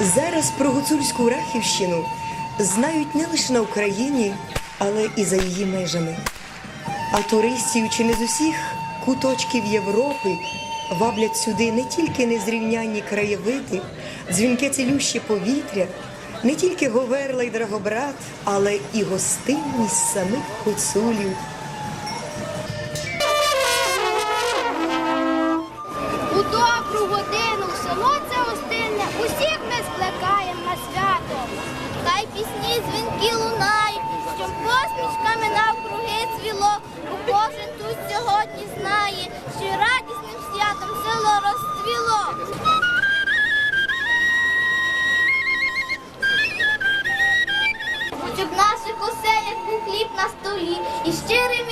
Зараз про гуцульську Рахівщину знають не лише на Україні, але і за її межами. А туристів чи не з усіх куточків Європи ваблять сюди не тільки незрівнянні краєвиди, дзвінке цілюще повітря, не тільки Говерла й Драгобрат, але і гостинність самих гуцулів. пісні дзвінки лунають, щоб посмішками навкруги цвіло, бо кожен тут сьогодні знає, що радісним святом село розцвіло. Щоб наших оселях був хліб на столі і щирий.